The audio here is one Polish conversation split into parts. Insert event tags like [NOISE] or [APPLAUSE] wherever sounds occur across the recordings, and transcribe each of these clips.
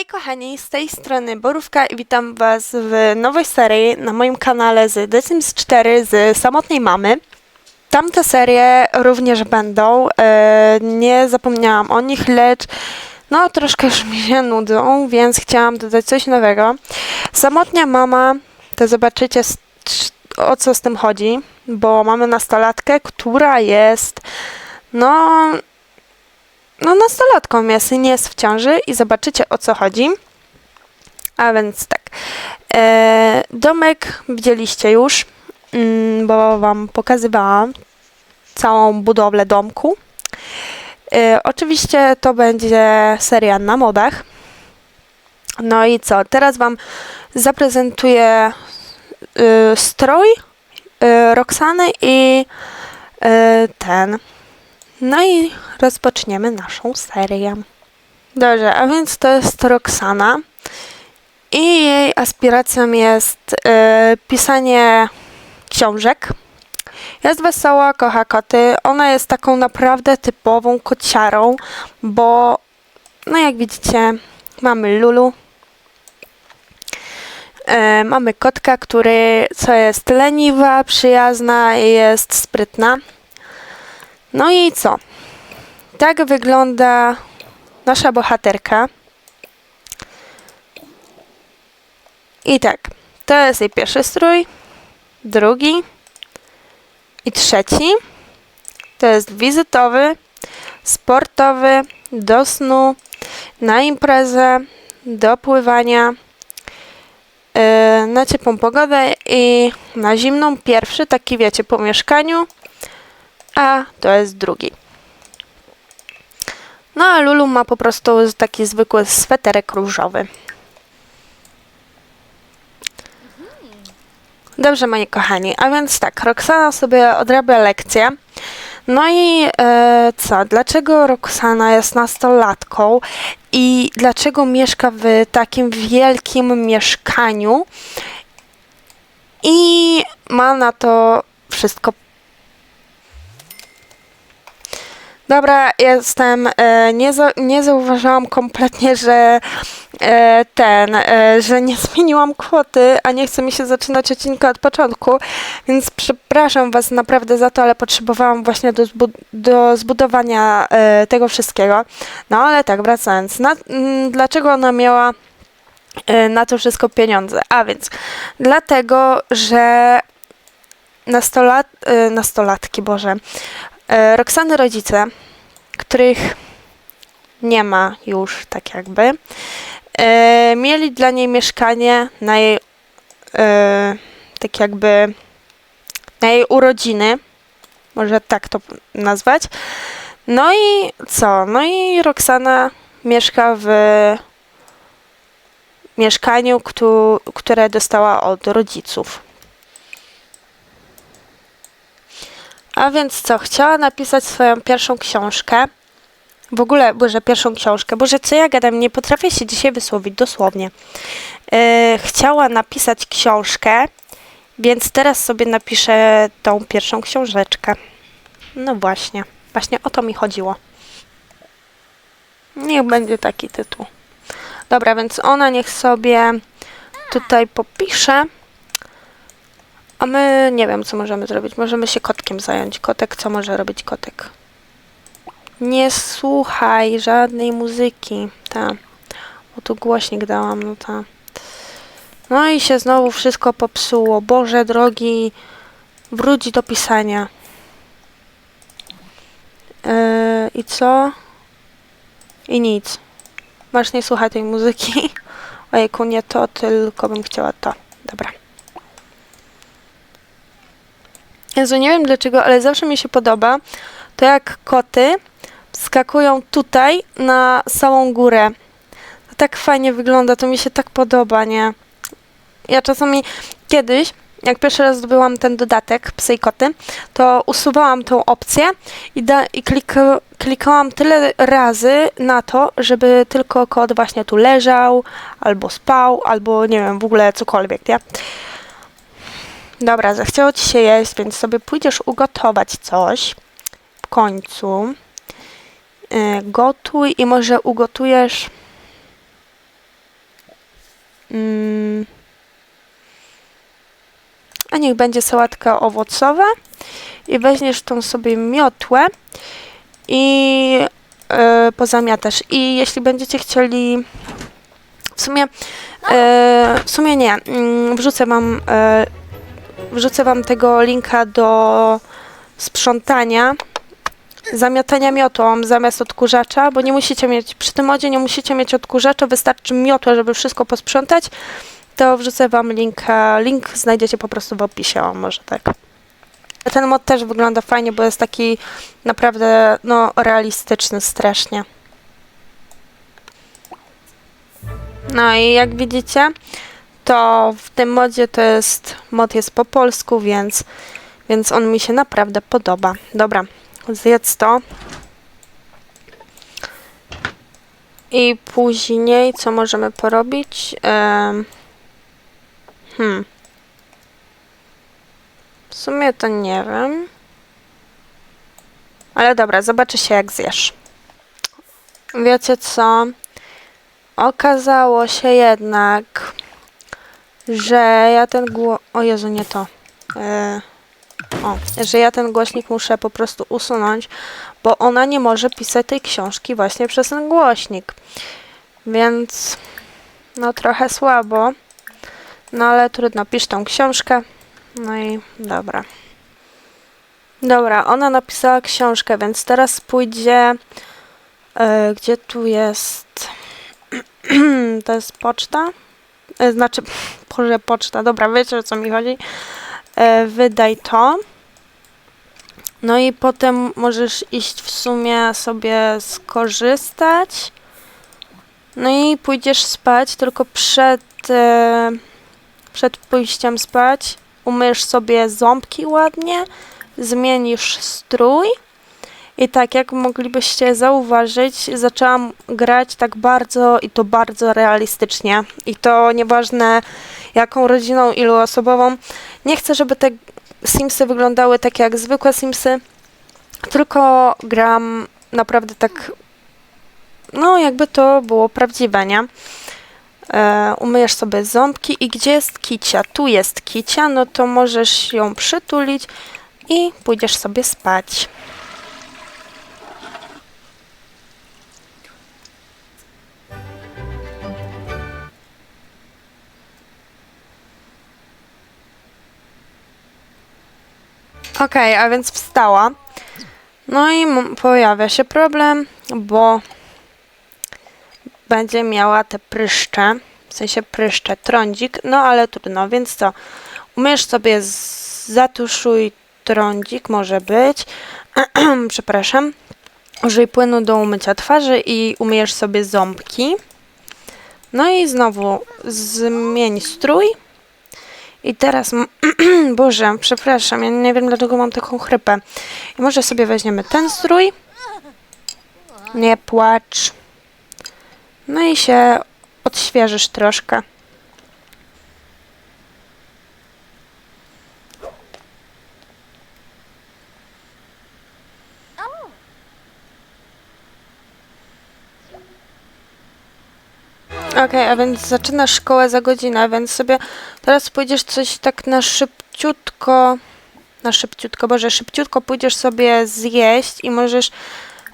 Hej kochani, z tej strony Borówka i witam Was w nowej serii na moim kanale z The Sims 4 z samotnej mamy. Tamte serie również będą, e, nie zapomniałam o nich, lecz no troszkę już mi się nudzą, więc chciałam dodać coś nowego. Samotnia mama, to zobaczycie o co z tym chodzi, bo mamy nastolatkę, która jest no no nastolatką jest nie jest w ciąży i zobaczycie o co chodzi. A więc tak. E, domek widzieliście już, mm, bo wam pokazywałam całą budowlę domku. E, oczywiście to będzie seria na modach. No i co? Teraz wam zaprezentuję y, strój y, Roxany i y, ten. No i rozpoczniemy naszą serię. Dobrze, a więc to jest Roxana i jej aspiracją jest e, pisanie książek. Jest wesoła, kocha koty. Ona jest taką naprawdę typową kociarą, bo no jak widzicie, mamy Lulu. E, mamy kotka, który co jest leniwa, przyjazna i jest sprytna. No i co? Tak wygląda nasza bohaterka. I tak, to jest jej pierwszy strój, drugi i trzeci. To jest wizytowy, sportowy, do snu, na imprezę, do pływania, yy, na ciepłą pogodę i na zimną pierwszy, taki wiecie, po mieszkaniu, a to jest drugi. No a Lulu ma po prostu taki zwykły sweterek różowy. Dobrze, moi kochani, a więc tak, Roxana sobie odrabia lekcję. No i e, co? Dlaczego Roxana jest nastolatką i dlaczego mieszka w takim wielkim mieszkaniu i ma na to wszystko Dobra, jestem. E, nie, za, nie zauważyłam kompletnie, że e, ten, e, że nie [LAUGHS] zmieniłam kwoty, a nie chce mi się zaczynać odcinka od początku, więc przepraszam Was naprawdę za to, ale potrzebowałam właśnie do, do zbudowania tego wszystkiego. No ale tak, wracając. Na, m, dlaczego ona miała na to wszystko pieniądze? A więc dlatego, że nastolat, nastolatki, Boże, Roxany rodzice, których nie ma już tak jakby, e, mieli dla niej mieszkanie na jej e, tak jakby na jej urodziny, może tak to nazwać. No i co? No i Roxana mieszka w mieszkaniu, któ- które dostała od rodziców. A więc co, chciała napisać swoją pierwszą książkę. W ogóle, Boże, pierwszą książkę. Boże, co ja gadam, nie potrafię się dzisiaj wysłowić dosłownie. Yy, chciała napisać książkę, więc teraz sobie napiszę tą pierwszą książeczkę. No właśnie, właśnie o to mi chodziło. Niech będzie taki tytuł. Dobra, więc ona niech sobie tutaj popisze. A my nie wiem, co możemy zrobić. Możemy się kotkiem zająć. Kotek, co może robić kotek? Nie słuchaj żadnej muzyki. Ta. Bo tu głośnik dałam, no ta. No i się znowu wszystko popsuło. Boże drogi, wróć do pisania. Yy, I co? I nic. Masz nie słuchać tej muzyki. [LAUGHS] Ojejku, nie to, tylko bym chciała to. Dobra. Jezu, nie wiem dlaczego, ale zawsze mi się podoba to jak koty skakują tutaj na samą górę. To tak fajnie wygląda, to mi się tak podoba, nie? Ja czasami kiedyś, jak pierwszy raz zdobyłam ten dodatek Psy i Koty, to usuwałam tą opcję i, da, i klika, klikałam tyle razy na to, żeby tylko kot właśnie tu leżał, albo spał, albo nie wiem, w ogóle cokolwiek, nie? Dobra, zachciało ci się jeść, więc sobie pójdziesz ugotować coś w końcu. Yy, gotuj i może ugotujesz Mm, a niech będzie sałatka owocowa. I weźmiesz tą sobie miotłę i e, pozamiatasz. I jeśli będziecie chcieli. W sumie. E, w sumie nie. Mm, wrzucę wam. E, wrzucę wam tego linka do sprzątania. Zamiatania miotłą zamiast odkurzacza, bo nie musicie mieć, przy tym modzie nie musicie mieć odkurzacza, wystarczy miotła, żeby wszystko posprzątać, to wrzucę wam linka, link znajdziecie po prostu w opisie, o może tak. Ten mod też wygląda fajnie, bo jest taki naprawdę, no, realistyczny strasznie. No i jak widzicie, to w tym modzie to jest, mod jest po polsku, więc, więc on mi się naprawdę podoba. Dobra, zjedz to. I później co możemy porobić? Hmm. W sumie to nie wiem. Ale dobra, zobaczy się jak zjesz. Wiecie co? Okazało się jednak, że ja ten gło... O Jezu, nie to. E, o, że ja ten głośnik muszę po prostu usunąć, bo ona nie może pisać tej książki właśnie przez ten głośnik. Więc no trochę słabo. No ale trudno, pisz tą książkę. No i dobra. Dobra, ona napisała książkę, więc teraz pójdzie. E, gdzie tu jest? [CLEARS THROAT] to jest poczta? E, znaczy, Boże, poczta. Dobra, wiecie o co mi chodzi. E, wydaj to. No i potem możesz iść w sumie sobie skorzystać. No i pójdziesz spać, tylko przed, e, przed pójściem spać umyjesz sobie ząbki ładnie, zmienisz strój. I tak jak moglibyście zauważyć, zaczęłam grać tak bardzo i to bardzo realistycznie. I to nieważne jaką rodziną, ilu osobową. Nie chcę, żeby te Simsy wyglądały tak jak zwykłe Simsy, tylko gram naprawdę tak, no jakby to było prawdziwe, nie? E, umyjesz sobie ząbki i gdzie jest kicia? Tu jest kicia, no to możesz ją przytulić i pójdziesz sobie spać. Okej, a więc wstała. No i pojawia się problem, bo będzie miała te pryszcze, w sensie pryszcze, trądzik, no ale trudno, więc co? Umyjesz sobie, zatuszuj trądzik, może być, [CLEARS THROAT] przepraszam, użyj płynu do umycia twarzy i umyjesz sobie ząbki. No i znowu zmień strój. I teraz, [CLEARS THROAT] Boże, przepraszam, ja nie wiem dlaczego mam taką chrypę. I może sobie weźmiemy ten strój. Nie płacz. No i się odświeżysz troszkę. Okej, a więc zaczynasz szkołę za godzinę, więc sobie teraz pójdziesz coś tak na szybciutko, na szybciutko, boże, szybciutko pójdziesz sobie zjeść i możesz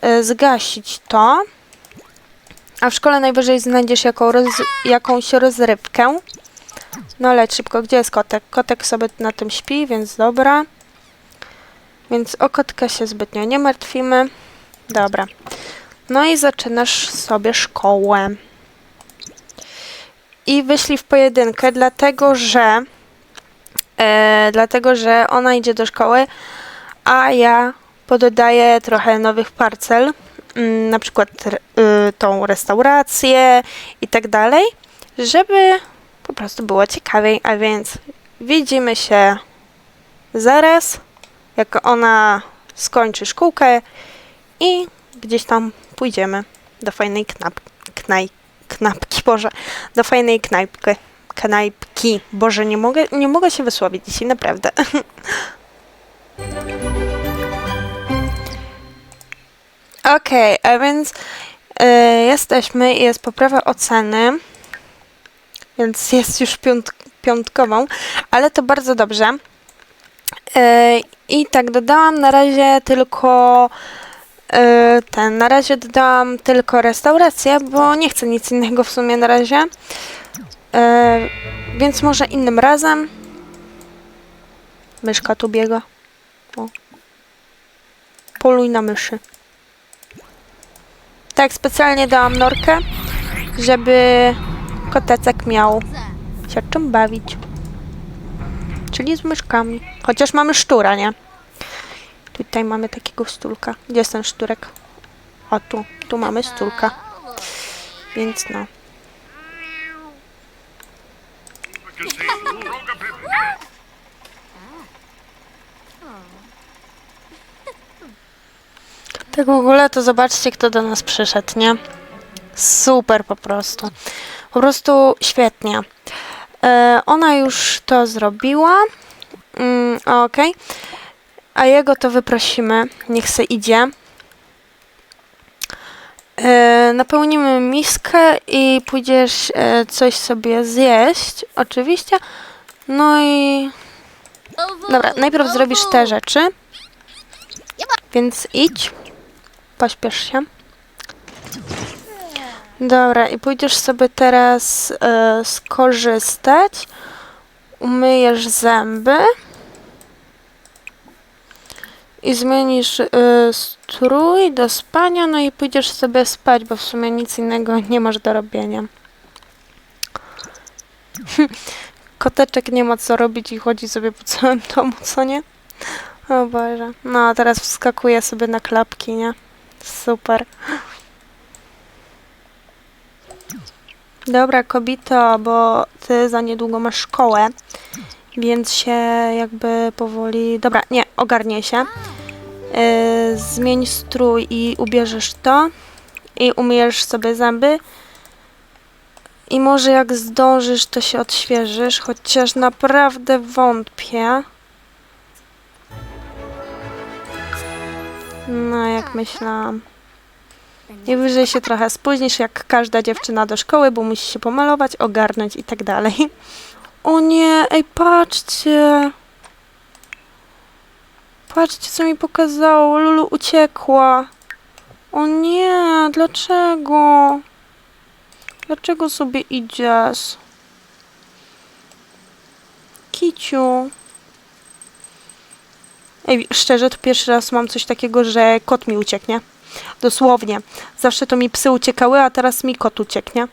e, zgasić to. A w szkole najwyżej znajdziesz jaką roz, jakąś rozrywkę. No leć szybko, gdzie jest kotek? Kotek sobie na tym śpi, więc dobra. Więc o kotkę się zbytnio nie martwimy. Dobra. No i zaczynasz sobie szkołę. I wyszli w pojedynkę, dlatego że e, dlatego, że ona idzie do szkoły, a ja pododaję trochę nowych parcel, mm, na przykład y, tą restaurację i tak dalej, żeby po prostu było ciekawiej, a więc widzimy się zaraz, jak ona skończy szkółkę i gdzieś tam pójdziemy do fajnej knap, knaj, knapki, Boże, do fajnej knajpki. Knajpki. Boże, nie mogę, nie mogę się wysłowić dzisiaj, naprawdę. [LAUGHS] Okej, a więc y, jesteśmy jest poprawa oceny. więc jest już piąt, piątkową, ale to bardzo dobrze. E, I tak dodałam na razie tylko ten, na razie dodałam tylko restaurację, bo nie chcę nic innego w sumie na razie. E, więc może innym razem. Myszka tu biega. O. Poluj na myszy. Tak, specjalnie dałam norkę, żeby kotecek miał się czym bawić. Czyli z myszkami. Chociaż mamy szczura, nie? Tutaj mamy takiego stulka. Gdzie jest ten szturek? O, tu. Tu mamy stulka. Więc no. Tak w ogóle to zobaczcie, kto do nas przyszedł, nie? Super po prostu. Po prostu świetnie. E, ona już to zrobiła. Mm, Okej. A jego to wyprosimy. Niech se idzie. E, napełnimy miskę i pójdziesz e, coś sobie zjeść. Oczywiście. No i Dobra, najpierw zrobisz te rzeczy. Więc idź. Pośpiesz się. Dobra, i pójdziesz sobie teraz e, skorzystać. Umyjesz zęby. I zmienisz e, strój do spania, no i pójdziesz sobie spać, bo w sumie nic innego nie masz do robienia. [LAUGHS] Koteczek nie ma co robić i chodzi sobie po całym [LAUGHS] domu, co nie? O Boże. No, a teraz wskakuje sobie na klapki, nie? Super. Dobra, kobito, bo ty za niedługo masz szkołę, więc się jakby powoli... Dobra, nie, ogarnie się. Yy, zmień strój i ubierzesz to i umyjesz sobie zęby. I może jak zdążysz, to się odświeżysz, chociaż naprawdę wątpię. No, jak myślałam. I wyżej się trochę spóźnisz, jak każda dziewczyna do szkoły, bo musi się pomalować, ogarnąć i tak dalej. O nie, ej, patrzcie. Patrzcie, co mi pokazało. Lulu uciekła. O nie, dlaczego? Dlaczego sobie idziesz? Kiciu. Ej, szczerze, to pierwszy raz mam coś takiego, że kot mi ucieknie. Dosłownie. Zawsze to mi psy uciekały, a teraz mi kot ucieknie.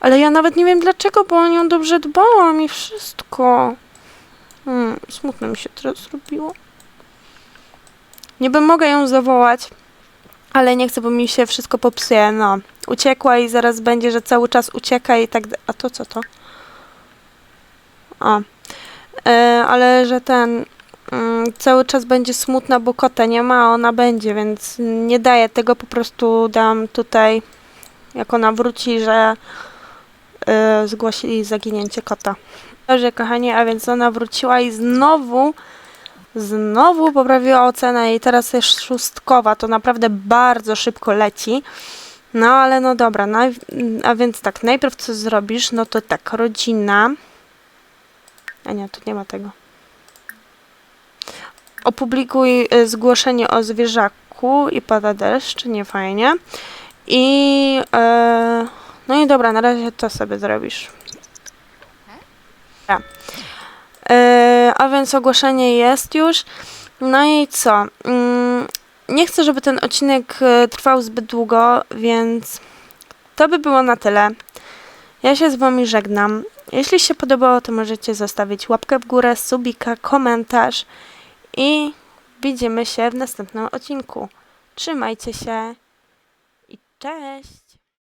Ale ja nawet nie wiem dlaczego, bo o nią dobrze dbałam i wszystko. Hmm, smutno mi się teraz zrobiło. Niby mogę ją zawołać, ale nie chcę, bo mi się wszystko popsuje. No, uciekła i zaraz będzie, że cały czas ucieka i tak. A to co to? A. E, ale że ten. Mm, cały czas będzie smutna, bo kota nie ma, a ona będzie, więc nie daję tego, po prostu dam tutaj, jak ona wróci, że y, zgłosili zaginięcie kota. Dobrze, kochani, a więc ona wróciła i znowu, znowu poprawiła ocenę i teraz jest szóstkowa, to naprawdę bardzo szybko leci. No, ale no dobra, naj, a więc tak, najpierw co zrobisz, no to tak, rodzina. A nie, tu nie ma tego opublikuj y, zgłoszenie o zwierzaku i pada deszcz, nie fajnie. I e, no i dobra, na razie to sobie zrobisz. Dobra. A więc ogłoszenie jest już. No i co? Mm, nie chcę, żeby ten odcinek e, trwał zbyt długo, więc to by było na tyle. Ja się z Wami żegnam. Jeśli się podobało, to możecie zostawić łapkę w górę, subika, komentarz i widzimy się w następnym odcinku. Trzymajcie się i cześć!